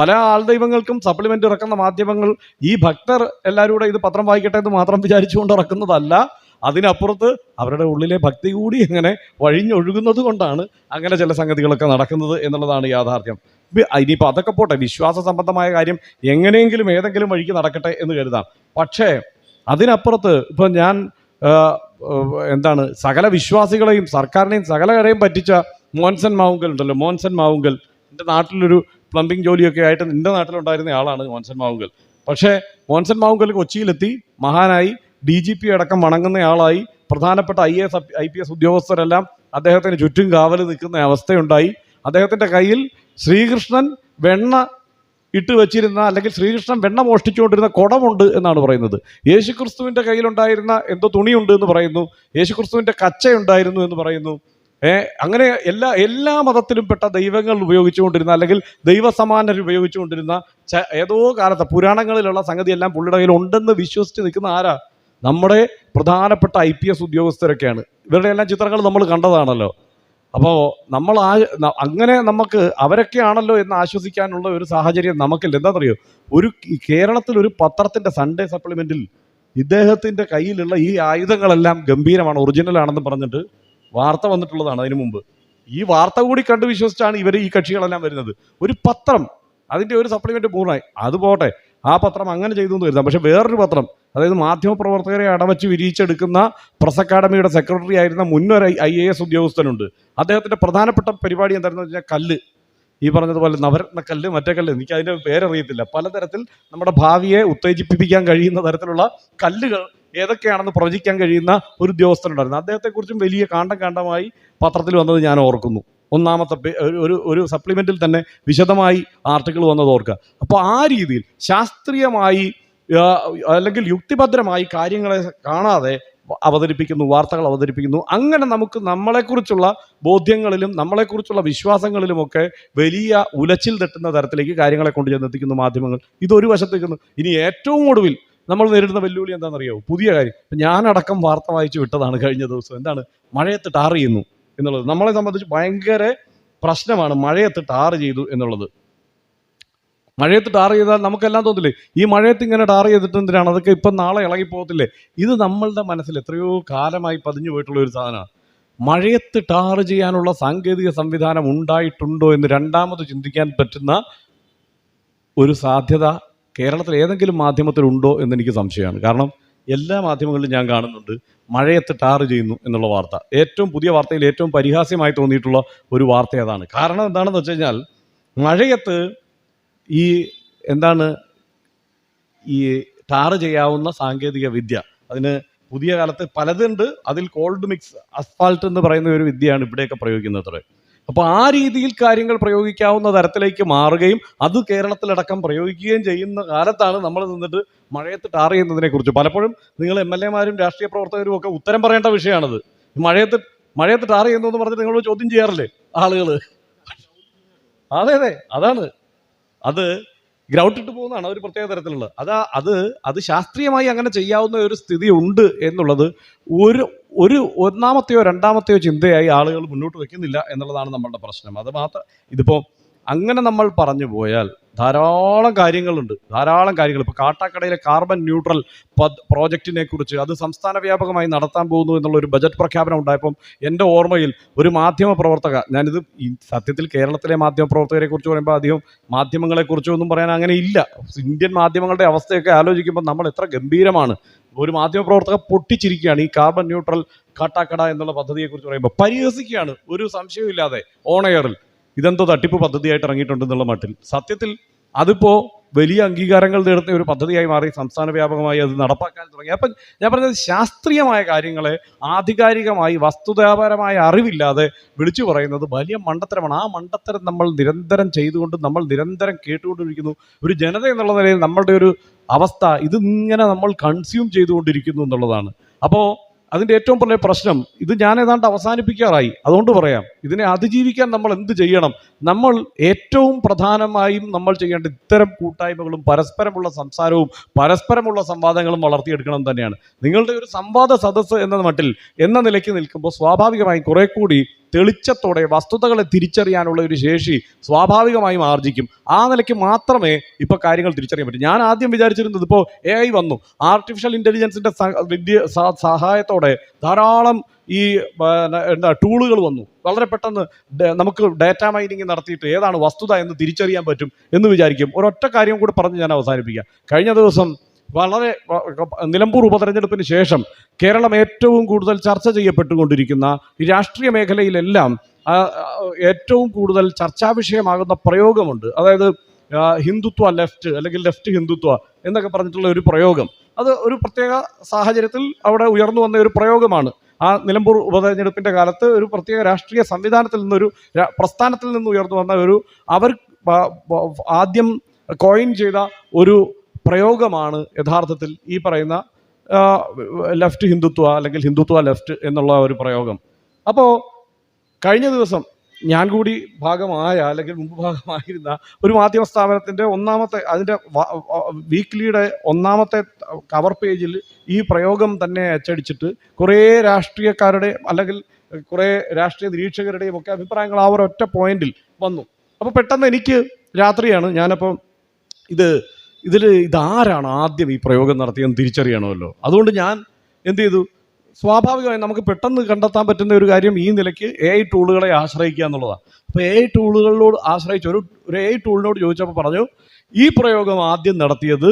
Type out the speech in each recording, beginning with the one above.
പല ആൾ ദൈവങ്ങൾക്കും സപ്ലിമെന്റ് ഇറക്കുന്ന മാധ്യമങ്ങൾ ഈ ഭക്തർ എല്ലാവരും കൂടെ ഇത് പത്രം വായിക്കട്ടെ എന്ന് മാത്രം വിചാരിച്ചുകൊണ്ട് ഇറക്കുന്നതല്ല. അതിനപ്പുറത്ത് അവരുടെ ഉള്ളിലെ ഭക്തി കൂടി അങ്ങനെ വഴിഞ്ഞൊഴുകുന്നത് കൊണ്ടാണ് അങ്ങനെ ചില സംഗതികളൊക്കെ നടക്കുന്നത് എന്നുള്ളതാണ് യാഥാർത്ഥ്യം. ഇനിയിപ്പോൾ അതൊക്കെ പോട്ടെ വിശ്വാസ സംബന്ധമായ കാര്യം എങ്ങനെയെങ്കിലും ഏതെങ്കിലും വഴിക്ക് നടക്കട്ടെ എന്ന് കരുതാം. പക്ഷേ അതിനപ്പുറത്ത് ഇപ്പം ഞാൻ എന്താണ് സകല വിശ്വാസികളെയും സർക്കാരിനെയും സകലകരെയും പറ്റിച്ച മോൻസൻ മാവുങ്കൽ ഉണ്ടല്ലോ മോൻസൻ മാവുങ്കൽ. എന്റെ നാട്ടിലൊരു പ്ലംബിംഗ് ജോലിയൊക്കെ ആയിട്ട് എന്റെ നാട്ടിലുണ്ടായിരുന്ന ആളാണ് മോൻസൻ മാവുങ്കൽ. പക്ഷേ മോൻസൻ മാവുങ്കൽ കൊച്ചിയിലെത്തി മഹാനായി ഡി ജി പി അടക്കം വണങ്ങുന്നയാളായി പ്രധാനപ്പെട്ട I S I P S ഉദ്യോഗസ്ഥരെല്ലാം അദ്ദേഹത്തിന് ചുറ്റും കാവൽ നിൽക്കുന്ന അവസ്ഥയുണ്ടായി. അദ്ദേഹത്തിന്റെ കയ്യിൽ ശ്രീകൃഷ്ണൻ വെണ്ണ ഇട്ട് വെച്ചിരുന്ന അല്ലെങ്കിൽ ശ്രീകൃഷ്ണൻ വെണ്ണ മോഷ്ടിച്ചുകൊണ്ടിരുന്ന കുടമുണ്ട് എന്നാണ് പറയുന്നത്. യേശുക്രിസ്തുവിന്റെ കയ്യിലുണ്ടായിരുന്ന എന്തോ തുണിയുണ്ട് എന്ന് പറയുന്നു. യേശുക്രിസ്തുവിന്റെ കച്ചയുണ്ടായിരുന്നു എന്ന് പറയുന്നു. അങ്ങനെ എല്ലാ എല്ലാ മതത്തിലും പെട്ട ദൈവങ്ങൾ ഉപയോഗിച്ചുകൊണ്ടിരുന്ന അല്ലെങ്കിൽ ദൈവസമാനർ ഉപയോഗിച്ചുകൊണ്ടിരുന്ന ഏതോ കാലത്ത് പുരാണങ്ങളിലുള്ള സംഗതി എല്ലാം പുള്ളിയുടെ കയ്യിൽ ഉണ്ടെന്ന് വിശ്വസിച്ച് നിൽക്കുന്ന ആരാ? നമ്മുടെ പ്രധാനപ്പെട്ട ഐ പി എസ് ഉദ്യോഗസ്ഥരൊക്കെയാണ്. ഇവരുടെ എല്ലാം ചിത്രങ്ങൾ നമ്മൾ കണ്ടതാണല്ലോ. അപ്പോൾ നമ്മൾ ആ അങ്ങനെ നമുക്ക് അവരൊക്കെയാണല്ലോ എന്ന് ആശ്വസിക്കാനുള്ള ഒരു സാഹചര്യം നമുക്കില്ല. എന്താണെന്നറിയോ? ഒരു കേരളത്തിൽ ഒരു പത്രത്തിന്റെ സൺഡേ സപ്ലിമെന്റിൽ ഇദ്ദേഹത്തിന്റെ കയ്യിലുള്ള ഈ ആയുധങ്ങളെല്ലാം ഗംഭീരമാണ് ഒറിജിനൽ ആണെന്ന് പറഞ്ഞിട്ട് വാർത്ത വന്നിട്ടുള്ളതാണ് അതിനു മുമ്പ്. ഈ വാർത്ത കൂടി കണ്ട് വിശ്വസിച്ചാണ് ഇവർ ഈ കക്ഷികളെല്ലാം വരുന്നത്. ഒരു പത്രം അതിന്റെ ഒരു സപ്ലിമെന്റ് പൂർണമായി. അത് പോട്ടെ. ആ പത്രം അങ്ങനെ ചെയ്തു എന്ന് വരുന്നത് പക്ഷേ വേറൊരു പത്രം അതായത് മാധ്യമപ്രവർത്തകരെ അടവച്ച് വിരിയിച്ചെടുക്കുന്ന പ്രസ് അക്കാഡമിയുടെ സെക്രട്ടറി ആയിരുന്ന മുന്നൊരു ഐ എ എസ് ഉദ്യോഗസ്ഥനുണ്ട്. അദ്ദേഹത്തിന്റെ പ്രധാനപ്പെട്ട പരിപാടി എന്തായിരുന്നു വെച്ചാൽ കല്ല്. ഈ പറഞ്ഞതുപോലെ നവരത്ന കല്ല് മറ്റേ കല്ല്. എനിക്ക് അതിന്റെ പേരറിയത്തില്ല. പലതരത്തിൽ നമ്മുടെ ഭാവിയെ ഉത്തേജിപ്പിക്കാൻ കഴിയുന്ന തരത്തിലുള്ള കല്ലുകൾ ഏതൊക്കെയാണെന്ന് പ്രവചിക്കാൻ കഴിയുന്ന ഒരു ഉദ്യോഗസ്ഥനുണ്ടായിരുന്നു. അദ്ദേഹത്തെക്കുറിച്ചും വലിയ കാണ്ടം കാണ്ടമായി പത്രത്തിൽ വന്നത് ഞാൻ ഓർക്കുന്നു. ഒന്നാമത്തെ ഒരു- ഒരു സപ്ലിമെന്റിൽ തന്നെ വിശദമായി ആർട്ടിക്കിൾ വന്നത് ഓർക്കുക. അപ്പോൾ ആ രീതിയിൽ ശാസ്ത്രീയമായി അല്ലെങ്കിൽ യുക്തിഭദ്രമായി കാര്യങ്ങളെ കാണാതെ അവതരിപ്പിക്കുന്നു വാർത്തകൾ അവതരിപ്പിക്കുന്നു. അങ്ങനെ നമുക്ക് നമ്മളെക്കുറിച്ചുള്ള ബോധ്യങ്ങളിലും നമ്മളെക്കുറിച്ചുള്ള വിശ്വാസങ്ങളിലുമൊക്കെ വലിയ ഉലച്ചിൽ തട്ടുന്ന തരത്തിലേക്ക് കാര്യങ്ങളെ കൊണ്ടു ചെന്നെത്തിക്കുന്നു മാധ്യമങ്ങൾ. ഇതൊരു വശത്തേക്കുന്നു ഇനി ഏറ്റവും ഒടുവിൽ നമ്മൾ നേരിടുന്ന വെല്ലുവിളി എന്താണെന്നറിയാവോ പുതിയ കാര്യം. ഞാനടക്കം വാർത്ത വായിച്ചു വിട്ടതാണ് കഴിഞ്ഞ ദിവസം. എന്താണ്? മഴയത്ത് ടാർ ചെയ്യുന്നു എന്നുള്ളത്. നമ്മളെ സംബന്ധിച്ച് ഭയങ്കര പ്രശ്നമാണ് മഴയത്ത് ടാർ ചെയ്തു എന്നുള്ളത്. മഴയത്ത് ടാർ ചെയ്താൽ നമുക്കെല്ലാം തോന്നില്ലേ? ഈ മഴയത്ത് ഇങ്ങനെ ടാർ ചെയ്തിട്ട് എന്തിനാണ്? അതൊക്കെ ഇപ്പം നാളെ ഇളകി പോകത്തില്ലേ? ഇത് നമ്മളുടെ മനസ്സിൽ എത്രയോ കാലമായി പതിഞ്ഞു പോയിട്ടുള്ള ഒരു സാധനമാണ്. മഴയത്ത് ടാർ ചെയ്യാനുള്ള സാങ്കേതിക സംവിധാനം ഉണ്ടായിട്ടുണ്ടോ എന്ന് രണ്ടാമത് ചിന്തിക്കാൻ പറ്റുന്ന ഒരു സാധ്യത കേരളത്തിൽ ഏതെങ്കിലും മാധ്യമത്തിൽ ഉണ്ടോ എന്ന് എനിക്ക് സംശയമാണ്. കാരണം എല്ലാ മാധ്യമങ്ങളിലും ഞാൻ കാണുന്നുണ്ട്. മഴയത്ത് ടാർ ചെയ്യുന്നു എന്നുള്ള വാർത്ത. ഏറ്റവും പുതിയ വാർത്തയിൽ ഏറ്റവും പരിഹാസ്യമായി തോന്നിയിട്ടുള്ള ഒരു വാർത്ത അതാണ് കാരണം എന്താണെന്ന് വെച്ച് കഴിഞ്ഞാൽ മഴയത്ത് ഈ എന്താണ് ഈ ടാർ ചെയ്യാവുന്ന സാങ്കേതിക വിദ്യ അതിന് പുതിയ കാലത്ത് പലതുണ്ട്. അതിൽ കോൾഡ് മിക്സ് അസ്ഫാൾട്ട് എന്ന് പറയുന്ന ഒരു വിദ്യയാണ് ഇവിടെയൊക്കെ പ്രയോഗിക്കുന്നത് അത്രേ. അപ്പോൾ ആ രീതിയിൽ കാര്യങ്ങൾ പ്രയോഗിക്കാവുന്ന തരത്തിലേക്ക് മാറുകയും അത് കേരളത്തിലടക്കം പ്രയോഗിക്കുകയും ചെയ്യുന്ന കാലത്താണ് നമ്മൾ നിന്നിട്ട് മഴയത്ത് ടാർ ചെയ്യുന്നതിനെ കുറിച്ച്. പലപ്പോഴും നിങ്ങൾ എം എൽ എമാരും രാഷ്ട്രീയ പ്രവർത്തകരും ഒക്കെ ഉത്തരം പറയേണ്ട വിഷയമാണത്. മഴയത്ത് മഴയത്ത് ടാർ ചെയ്യുന്നു എന്ന് പറഞ്ഞിട്ട് നിങ്ങളോട് ചോദ്യം ചെയ്യാറില്ലേ ആളുകൾ അതെ അതെ അതാണ്. അത് ഗ്രൗട്ടിട്ട് പോകുന്നതാണ് ഒരു പ്രത്യേക തരത്തിലുള്ളത്. അതാ അത് അത് ശാസ്ത്രീയമായി അങ്ങനെ ചെയ്യാവുന്ന ഒരു സ്ഥിതി ഉണ്ട് എന്നുള്ളത് ഒരു ഒരു ഒന്നാമത്തെയോ രണ്ടാമത്തെയോ ചിന്തയായി ആളുകൾ മുന്നോട്ട് വെക്കുന്നില്ല എന്നുള്ളതാണ് നമ്മളുടെ പ്രശ്നം. അത് മാത്രം ഇതിപ്പോൾ അങ്ങനെ നമ്മൾ പറഞ്ഞു പോയാൽ ധാരാളം കാര്യങ്ങളുണ്ട്. ധാരാളം കാര്യങ്ങൾ. ഇപ്പോൾ കാട്ടാക്കടയിലെ കാർബൺ ന്യൂട്രൽ പ്രോജക്റ്റിനെ കുറിച്ച് അത് സംസ്ഥാന വ്യാപകമായി നടത്താൻ പോകുന്നു എന്നുള്ള ഒരു ബജറ്റ് പ്രഖ്യാപനം ഉണ്ടായപ്പം എന്റെ ഓർമ്മയിൽ ഒരു മാധ്യമ പ്രവർത്തക ഞാനിത് ഈ സത്യത്തിൽ കേരളത്തിലെ മാധ്യമ പ്രവർത്തകരെ കുറിച്ച് പറയുമ്പോൾ അധികം മാധ്യമങ്ങളെ കുറിച്ചൊന്നും പറയാൻ അങ്ങനെ ഇല്ല. ഇന്ത്യൻ മാധ്യമങ്ങളുടെ അവസ്ഥയൊക്കെ ആലോചിക്കുമ്പോൾ നമ്മൾ എത്ര ഗംഭീരമാണ്. ഒരു മാധ്യമ പ്രവർത്തക പൊട്ടിച്ചിരിക്കുകയാണ് ഈ കാർബൺ ന്യൂട്രൽ കാട്ടാക്കട എന്നുള്ള പദ്ധതിയെക്കുറിച്ച് പറയുമ്പോൾ. പരിഹസിക്കുകയാണ്. ഒരു സംശയവും ഓൺ എയറിൽ ഇതെന്തോ തട്ടിപ്പ് പദ്ധതിയായിട്ട് ഇറങ്ങിയിട്ടുണ്ടെന്നുള്ള മട്ടിൽ. സത്യത്തിൽ അതിപ്പോ വലിയ അംഗീകാരങ്ങൾ നേടുന്ന ഒരു പദ്ധതിയായി മാറി സംസ്ഥാന വ്യാപകമായി അത് നടപ്പാക്കാൻ തുടങ്ങി. അപ്പം ഞാൻ പറഞ്ഞത് ശാസ്ത്രീയമായ കാര്യങ്ങളെ ആധികാരികമായി വസ്തുതാപരമായ അറിവില്ലാതെ വിളിച്ചു പറയുന്നത് വലിയ മണ്ടത്തരമാണ്. ആ മണ്ടത്തരം നമ്മൾ നിരന്തരം ചെയ്തുകൊണ്ട് നമ്മൾ നിരന്തരം കേട്ടുകൊണ്ടിരിക്കുന്നു. ഒരു ജനത എന്നുള്ള നിലയിൽ നമ്മളുടെ ഒരു അവസ്ഥ ഇതിങ്ങനെ നമ്മൾ കൺസ്യൂം ചെയ്തുകൊണ്ടിരിക്കുന്നു എന്നുള്ളതാണ്. അപ്പോൾ അതിന്റെ ഏറ്റവും വലിയ പ്രശ്നം ഇത് ഞാൻ ഏതാണ്ട് അവസാനിപ്പിക്കാറായി. അതുകൊണ്ട് പറയാം ഇതിനെ അതിജീവിക്കാൻ നമ്മൾ എന്ത് ചെയ്യണം? നമ്മൾ ഏറ്റവും പ്രധാനമായും നമ്മൾ ചെയ്യേണ്ട ഇത്തരം കൂട്ടായ്മകളും പരസ്പരമുള്ള സംസാരവും പരസ്പരമുള്ള സംവാദങ്ങളും വളർത്തിയെടുക്കണം തന്നെയാണ്. നിങ്ങളുടെ ഒരു സംവാദ സദസ്സ് എന്ന മട്ടിൽ എന്ന നിലയ്ക്ക് നിൽക്കുമ്പോൾ സ്വാഭാവികമായും കുറെ കൂടി തെളിച്ചത്തോടെ വസ്തുതകളെ തിരിച്ചറിയാനുള്ള ഒരു ശേഷി സ്വാഭാവികമായും ആർജിക്കും. ആ നിലയ്ക്ക് മാത്രമേ ഇപ്പോൾ കാര്യങ്ങൾ തിരിച്ചറിയാൻ പറ്റൂ. ഞാൻ ആദ്യം വിചാരിച്ചിരുന്നത് ഇപ്പോൾ എ ഐ വന്നു. ആർട്ടിഫിഷ്യൽ ഇന്റലിജൻസിന്റെ വിദ്യ സഹായത്തോടെ ധാരാളം ഈ എന്താ ടൂളുകൾ വന്നു. വളരെ പെട്ടെന്ന് നമുക്ക് ഡാറ്റ മൈനിങ് നടത്തിയിട്ട് ഏതാണ് വസ്തുത എന്ന് തിരിച്ചറിയാൻ പറ്റും എന്ന് വിചാരിക്കും. ഒരൊറ്റ കാര്യം കൂടി പറഞ്ഞ് ഞാൻ അവസാനിപ്പിക്കാം. കഴിഞ്ഞ ദിവസം വളരെ നിലമ്പൂർ ഉപതെരഞ്ഞെടുപ്പിന് ശേഷം കേരളം ഏറ്റവും കൂടുതൽ ചർച്ച ചെയ്യപ്പെട്ടുകൊണ്ടിരിക്കുന്ന ഈ രാഷ്ട്രീയ മേഖലയിലെല്ലാം ഏറ്റവും കൂടുതൽ ചർച്ചാ വിഷയമാകുന്ന പ്രയോഗമുണ്ട്. അതായത് ഹിന്ദുത്വ ലെഫ്റ്റ് അല്ലെങ്കിൽ ലെഫ്റ്റ് ഹിന്ദുത്വ എന്നൊക്കെ പറഞ്ഞിട്ടുള്ള ഒരു പ്രയോഗം. അത് ഒരു പ്രത്യേക സാഹചര്യത്തിൽ അവിടെ ഉയർന്നു വന്ന ഒരു പ്രയോഗമാണ്. ആ നിലമ്പൂർ ഉപതെരഞ്ഞെടുപ്പിന്റെ കാലത്ത് ഒരു പ്രത്യേക രാഷ്ട്രീയ സംവിധാനത്തിൽ നിന്നൊരു പ്രസ്ഥാനത്തിൽ നിന്ന് ഉയർന്നു വന്ന ഒരു അവർ ആദ്യം കോയിൻ ചെയ്ത ഒരു പ്രയോഗമാണ് യഥാർത്ഥത്തിൽ ഈ പറയുന്ന ലെഫ്റ്റ് ഹിന്ദുത്വ അല്ലെങ്കിൽ ഹിന്ദുത്വ ലെഫ്റ്റ് എന്നുള്ള ഒരു പ്രയോഗം. അപ്പോൾ കഴിഞ്ഞ ദിവസം ഞാൻ കൂടി ഭാഗമായ അല്ലെങ്കിൽ മുമ്പ് ഭാഗമായിരുന്ന ഒരു മാധ്യമ സ്ഥാപനത്തിന്റെ ഒന്നാമത്തെ അതിന്റെ വീക്ക്ലിയുടെ ഒന്നാമത്തെ കവർ പേജിൽ ഈ പ്രയോഗം തന്നെ അച്ചടിച്ചിട്ട് കുറേ രാഷ്ട്രീയക്കാരുടെ അല്ലെങ്കിൽ കുറേ രാഷ്ട്രീയ നിരീക്ഷകരുടെയും ഒക്കെ അഭിപ്രായങ്ങൾ ആ ഒരൊറ്റ പോയിന്റിൽ വന്നു. അപ്പോൾ പെട്ടെന്ന് എനിക്ക് രാത്രിയാണ് ഞാനപ്പോൾ ഇത് ഇതിൽ ഇതാരാണ് ആദ്യം ഈ പ്രയോഗം നടത്തിയെന്ന് തിരിച്ചറിയണമല്ലോ. അതുകൊണ്ട് ഞാൻ എന്ത് ചെയ്തു? സ്വാഭാവികമായി നമുക്ക് പെട്ടെന്ന് കണ്ടെത്താൻ പറ്റുന്ന ഒരു കാര്യം ഈ നിലയ്ക്ക് എ ഐ ടൂളുകളെ ആശ്രയിക്കുക എന്നുള്ളതാണ്. അപ്പോൾ എ ഐ ടൂളുകളിലോട് ആശ്രയിച്ച് ഒരു ഒരു എ ഐ ടൂളിനോട് ചോദിച്ചപ്പോൾ പറഞ്ഞു ഈ പ്രയോഗം ആദ്യം നടത്തിയത്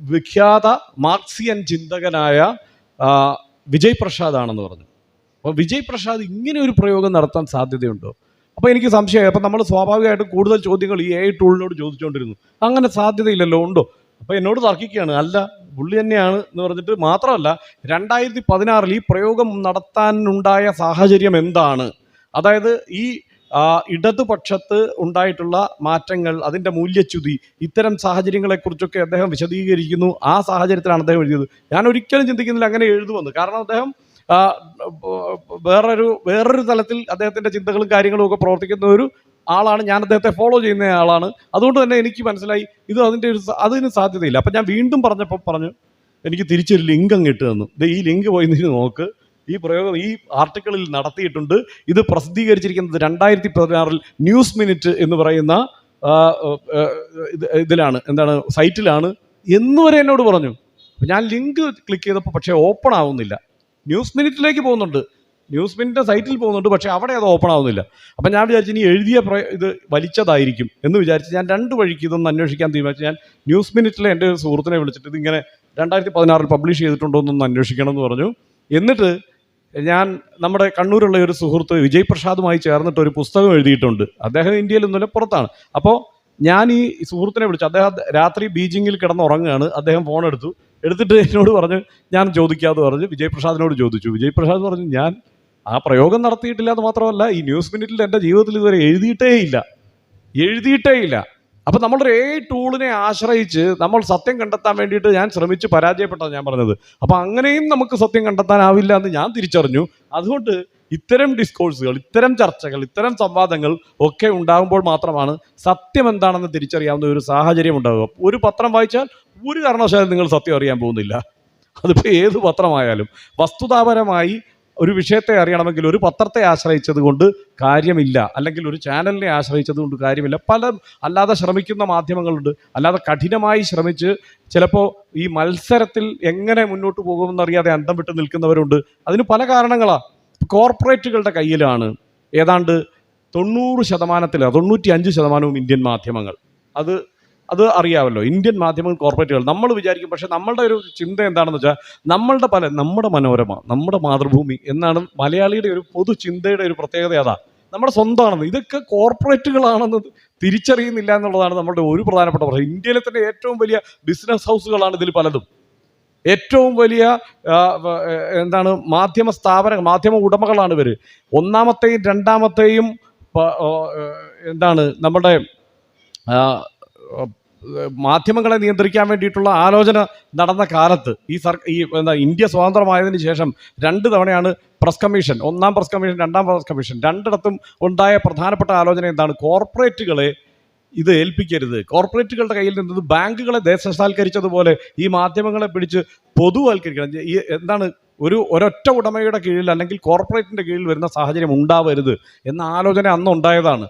വിഖ്യാത മാർക്സിയൻ ചിന്തകനായ വിജയ് പ്രസാദ് ആണെന്ന് പറഞ്ഞു. അപ്പോൾ വിജയ് പ്രസാദ് ഇങ്ങനെ ഒരു പ്രയോഗം നടത്താൻ സാധ്യതയുണ്ടോ? അപ്പോൾ എനിക്ക് സംശയമായി അപ്പോൾ നമ്മൾ സ്വാഭാവികമായിട്ട് കൂടുതൽ ചോദ്യങ്ങൾ ഈ എ ഐ ടൂളിനോട് ചോദിച്ചുകൊണ്ടിരുന്നു. അങ്ങനെ സാധ്യതയില്ലല്ലോ ഉണ്ടോ? അപ്പോൾ എന്നോട് തർക്കിക്കുകയാണ് അല്ല പുള്ളി തന്നെയാണ് എന്ന് പറഞ്ഞിട്ട് മാത്രമല്ല രണ്ടായിരത്തി പതിനാറിൽ ഈ പ്രയോഗം നടത്താനുണ്ടായ സാഹചര്യം എന്താണ്? അതായത് ഈ ഇടതുപക്ഷത്ത് ഉണ്ടായിട്ടുള്ള മാറ്റങ്ങൾ അതിന്റെ മൂല്യച്യുതി ഇത്തരം സാഹചര്യങ്ങളെക്കുറിച്ചൊക്കെ അദ്ദേഹം വിശദീകരിക്കുന്നു. ആ സാഹചര്യത്തിലാണ് അദ്ദേഹം എഴുതിയത്. ഞാൻ ഒരിക്കലും ചിന്തിക്കുന്നില്ല അങ്ങനെ എഴുതുമെന്ന്. കാരണം അദ്ദേഹം വേറൊരു വേറൊരു തലത്തിൽ അദ്ദേഹത്തിന്റെ ചിന്തകളും കാര്യങ്ങളും ഒക്കെ പ്രവർത്തിക്കുന്ന ഒരു ആളാണ്. ഞാൻ അദ്ദേഹത്തെ ഫോളോ ചെയ്യുന്ന ആളാണ്. അതുകൊണ്ട് തന്നെ എനിക്ക് മനസ്സിലായി ഇത് അതിന്റെ ഒരു അതിന് സാധ്യതയില്ല. അപ്പം ഞാൻ വീണ്ടും പറഞ്ഞപ്പോൾ പറഞ്ഞു എനിക്ക് തിരിച്ചൊരു ലിങ്ക് അങ്ങ് ഇട്ട് തന്നു. ഈ ലിങ്ക് പോയി നീ നോക്ക്. ഈ പ്രയോഗം ഈ ആർട്ടിക്കിളിൽ നടത്തിയിട്ടുണ്ട്. ഇത് പ്രസിദ്ധീകരിച്ചിരിക്കുന്നത് രണ്ടായിരത്തി പതിനാറിൽ ന്യൂസ് മിനിറ്റ് എന്ന് പറയുന്ന ഇതിലാണ്. എന്താണ് സൈറ്റിലാണ് എന്നുവരെ എന്നോട് പറഞ്ഞു. ഞാൻ ലിങ്ക് ക്ലിക്ക് ചെയ്തപ്പോൾ പക്ഷേ ഓപ്പൺ ആവുന്നില്ല. ന്യൂസ് മിനിറ്റിലേക്ക് പോകുന്നുണ്ട്. ന്യൂസ് മിനിറ്റിന്റെ സൈറ്റിൽ പോകുന്നുണ്ട് പക്ഷേ അവിടെ അത് ഓപ്പൺ ആവുന്നില്ല. അപ്പം ഞാൻ വിചാരിച്ചു ഇനി എഴുതിയ ഇത് വലിച്ചതായിരിക്കും എന്ന് വിചാരിച്ച് ഞാൻ രണ്ട് വഴിക്ക് ഇതൊന്ന് അന്വേഷിക്കാൻ തീരുമാനിച്ചു. ഞാൻ ന്യൂസ് മിനിറ്റിലെ എന്റെ ഒരു സുഹൃത്തിനെ വിളിച്ചിട്ട് ഇതിങ്ങനെ രണ്ടായിരത്തി പതിനാറിൽ പബ്ലിഷ് ചെയ്തിട്ടുണ്ടോ എന്നൊന്ന് അന്വേഷിക്കണം എന്ന് പറഞ്ഞു. എന്നിട്ട് ഞാൻ നമ്മുടെ കണ്ണൂരുള്ള ഒരു സുഹൃത്ത് വിജയ് പ്രസാദുമായി ചേർന്നിട്ട് ഒരു പുസ്തകം എഴുതിയിട്ടുണ്ട്. അദ്ദേഹം ഇന്ത്യയിൽ ഒന്നുമില്ല പുറത്താണ്. അപ്പോൾ ഞാൻ ഈ സുഹൃത്തിനെ വിളിച്ചു. അദ്ദേഹം രാത്രി ബീജിങ്ങിൽ കിടന്ന് ഉറങ്ങുകയാണ് അദ്ദേഹം ഫോൺ എടുത്തു. എടുത്തിട്ട് എന്നോട് പറഞ്ഞു ഞാൻ ചോദിക്കാതെ പറഞ്ഞു. വിജയ് പ്രസാദിനോട് ചോദിച്ചു. വിജയ് പ്രസാദ് പറഞ്ഞു ഞാൻ ആ പ്രയോഗം നടത്തിയിട്ടില്ല എന്ന് മാത്രമല്ല ഈ ന്യൂസ് മിനിറ്റിൽ എന്റെ ജീവിതത്തിൽ ഇതുവരെ എഴുതിയിട്ടേ ഇല്ല. എഴുതിയിട്ടേ ഇല്ല. അപ്പം നമ്മളൊരു ഏ ടൂളിനെ ആശ്രയിച്ച് നമ്മൾ സത്യം കണ്ടെത്താൻ വേണ്ടിയിട്ട് ഞാൻ ശ്രമിച്ച് പരാജയപ്പെട്ടതാണ് ഞാൻ പറഞ്ഞത്. അപ്പം അങ്ങനെയും നമുക്ക് സത്യം കണ്ടെത്താനാവില്ല എന്ന് ഞാൻ തിരിച്ചറിഞ്ഞു. അതുകൊണ്ട് ഇത്തരം ഡിസ്കോഴ്സുകൾ ഇത്തരം ചർച്ചകൾ ഇത്തരം സംവാദങ്ങൾ ഒക്കെ ഉണ്ടാകുമ്പോൾ മാത്രമാണ് സത്യം എന്താണെന്ന് തിരിച്ചറിയാവുന്ന ഒരു സാഹചര്യം ഉണ്ടാകുക ഒരു പത്രം വായിച്ചാൽ ഒരു കാരണവശാലും നിങ്ങൾ സത്യം അറിയാൻ പോകുന്നില്ല. അതിപ്പോൾ ഏത് പത്രമായാലും വസ്തുതാപരമായി ഒരു വിഷയത്തെ അറിയണമെങ്കിൽ ഒരു പത്രത്തെ ആശ്രയിച്ചത് കൊണ്ട് കാര്യമില്ല. അല്ലെങ്കിൽ ഒരു ചാനലിനെ ആശ്രയിച്ചത് കൊണ്ട് കാര്യമില്ല. പല അല്ലാതെ ശ്രമിക്കുന്ന മാധ്യമങ്ങളുണ്ട്. അല്ലാതെ കഠിനമായി ശ്രമിച്ച് ചിലപ്പോൾ ഈ മത്സരത്തിൽ എങ്ങനെ മുന്നോട്ട് പോകുമെന്നറിയാതെ അന്തം വിട്ട് നിൽക്കുന്നവരുണ്ട്. അതിന് പല കാരണങ്ങളാണ് കോർപ്പറേറ്റുകളുടെ കയ്യിലാണ് ഏതാണ്ട് തൊണ്ണൂറ് ശതമാനത്തിൽ തൊണ്ണൂറ്റി അഞ്ച് ശതമാനവും ഇന്ത്യൻ മാധ്യമങ്ങൾ. അത് അത് അറിയാമല്ലോ ഇന്ത്യൻ മാധ്യമങ്ങൾ കോർപ്പറേറ്റുകൾ. നമ്മൾ വിചാരിക്കും പക്ഷേ നമ്മളുടെ ഒരു ചിന്ത എന്താണെന്ന് വെച്ചാൽ നമ്മളുടെ പല നമ്മുടെ മനോരമ നമ്മുടെ മാതൃഭൂമി എന്നാണ് മലയാളിയുടെ ഒരു പൊതു ചിന്തയുടെ ഒരു പ്രത്യേകത അതാ. നമ്മുടെ സ്വന്തമാണെന്ന്. ഇതൊക്കെ കോർപ്പറേറ്റുകളാണെന്ന് തിരിച്ചറിയുന്നില്ല എന്നുള്ളതാണ് നമ്മുടെ ഒരു പ്രധാനപ്പെട്ട പ്രശ്നം. ഇന്ത്യയിലെ തന്നെ ഏറ്റവും വലിയ ബിസിനസ് ഹൗസുകളാണ് ഇതിൽ പലതും. ഏറ്റവും വലിയ എന്താണ് മാധ്യമ സ്ഥാപന മാധ്യമ ഉടമകളാണ് ഇവർ ഒന്നാമത്തെയും രണ്ടാമത്തെയും എന്താണ് നമ്മുടെ മാധ്യമങ്ങളെ നിയന്ത്രിക്കാൻ വേണ്ടിയിട്ടുള്ള ആലോചന നടന്ന കാലത്ത് ഈ സർ ഈ എന്താ ഇന്ത്യ സ്വതന്ത്രമായതിനു ശേഷം രണ്ട് തവണയാണ് പ്രസ് കമ്മീഷൻ ഒന്നാം പ്രസ് കമ്മീഷൻ രണ്ടാം പ്രസ് കമ്മീഷൻ. രണ്ടിടത്തും ഉണ്ടായ പ്രധാനപ്പെട്ട ആലോചന എന്താണ്? കോർപ്പറേറ്റുകളെ ഇത് ഏൽപ്പിക്കരുത്. കോർപ്പറേറ്റുകളുടെ കയ്യിൽ നിന്നത് ബാങ്കുകളെ ദേശസാൽക്കരിച്ചതുപോലെ ഈ മാധ്യമങ്ങളെ പിടിച്ച് പൊതുവൽക്കരിക്കണം. ഈ എന്താണ് ഒരു ഒരൊറ്റ ഉടമയുടെ കീഴിൽ അല്ലെങ്കിൽ കോർപ്പറേറ്റിന്റെ കീഴിൽ വരുന്ന സാഹചര്യം ഉണ്ടാവരുത് എന്ന ആലോചന അന്ന് ഉണ്ടായതാണ്.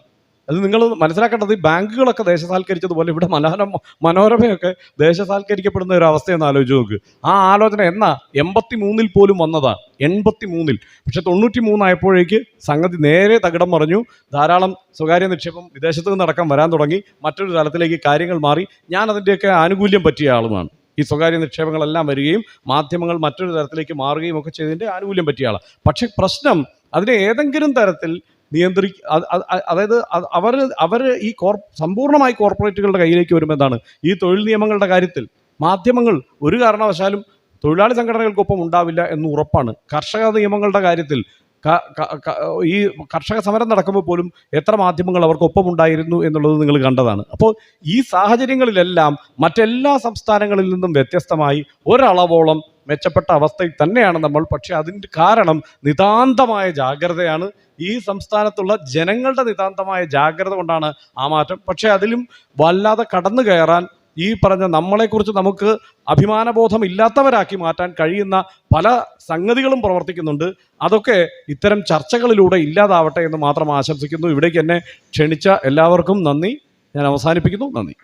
അത് നിങ്ങൾ മനസ്സിലാക്കേണ്ടത് ഈ ബാങ്കുകളൊക്കെ ദേശസാൽക്കരിച്ചതുപോലെ ഇവിടെ മനോരമ മനോരമയൊക്കെ ദേശസാൽക്കരിക്കപ്പെടുന്ന ഒരു അവസ്ഥയെന്ന് ആലോചിച്ച് നോക്ക്. ആ ആലോചന എന്നാ? എൺപത്തി മൂന്നിൽ പോലും വന്നതാ. എൺപത്തി മൂന്നിൽ പക്ഷെ തൊണ്ണൂറ്റി മൂന്നായപ്പോഴേക്ക് സംഗതി നേരെ തകിടം മറിഞ്ഞു. ധാരാളം സ്വകാര്യ നിക്ഷേപം വിദേശത്ത് നിന്നടക്കം വരാൻ തുടങ്ങി. മറ്റൊരു തലത്തിലേക്ക് കാര്യങ്ങൾ മാറി. ഞാൻ അതിന്റെയൊക്കെ ആനുകൂല്യം പറ്റിയ ആളുമാണ്. ഈ സ്വകാര്യ നിക്ഷേപങ്ങളെല്ലാം വരികയും മാധ്യമങ്ങൾ മറ്റൊരു തരത്തിലേക്ക് മാറുകയും ഒക്കെ ചെയ്തതിന്റെ ആനുകൂല്യം പറ്റിയ ആളാണ് പക്ഷെ പ്രശ്നം അതിനെ ഏതെങ്കിലും തരത്തിൽ നിയന്ത്രി അത് അത് അത് അതായത് അവർ അവർ ഈ കോർ സമ്പൂർണമായി കോർപ്പറേറ്റുകളുടെ കയ്യിലേക്ക് വരുമ്പോൾ എന്താണ് ഈ തൊഴിൽ നിയമങ്ങളുടെ കാര്യത്തിൽ മാധ്യമങ്ങൾ ഒരു കാരണവശാലും തൊഴിലാളി സംഘടനകൾക്കൊപ്പം ഉണ്ടാവില്ല എന്ന് ഉറപ്പാണ്. കർഷക നിയമങ്ങളുടെ കാര്യത്തിൽ ഈ കർഷക സമരം നടക്കുമ്പോൾ പോലും എത്ര മാധ്യമങ്ങൾ അവർക്കൊപ്പം ഉണ്ടായിരുന്നു എന്നുള്ളത് നിങ്ങൾ കണ്ടതാണ്. അപ്പോൾ ഈ സാഹചര്യങ്ങളിലെല്ലാം മറ്റെല്ലാ സംസ്ഥാനങ്ങളിൽ നിന്നും വ്യത്യസ്തമായി ഒരളവോളം മെച്ചപ്പെട്ട അവസ്ഥയിൽ തന്നെയാണ് നമ്മൾ. പക്ഷേ അതിന്റെ കാരണം നിതാന്തമായ ജാഗ്രതയാണ്. ഈ സംസ്ഥാനത്തുള്ള ജനങ്ങളുടെ നിതാന്തമായ ജാഗ്രത കൊണ്ടാണ് ആ മാറ്റം. പക്ഷേ അതിലും വല്ലാതെ കടന്നു കയറാൻ ഈ പറഞ്ഞ നമ്മളെക്കുറിച്ച് നമുക്ക് അഭിമാനബോധം ഇല്ലാത്തവരാക്കി മാറ്റാൻ കഴിയുന്ന പല സംഗതികളും പ്രവർത്തിക്കുന്നുണ്ട്. അതൊക്കെ ഇത്തരം ചർച്ചകളിലൂടെ ഇല്ലാതാവട്ടെ എന്ന് മാത്രം ആശംസിക്കുന്നു. ഇവിടേക്ക് എന്നെ ക്ഷണിച്ച എല്ലാവർക്കും നന്ദി. ഞാൻ അവസാനിപ്പിക്കുന്നു. നന്ദി.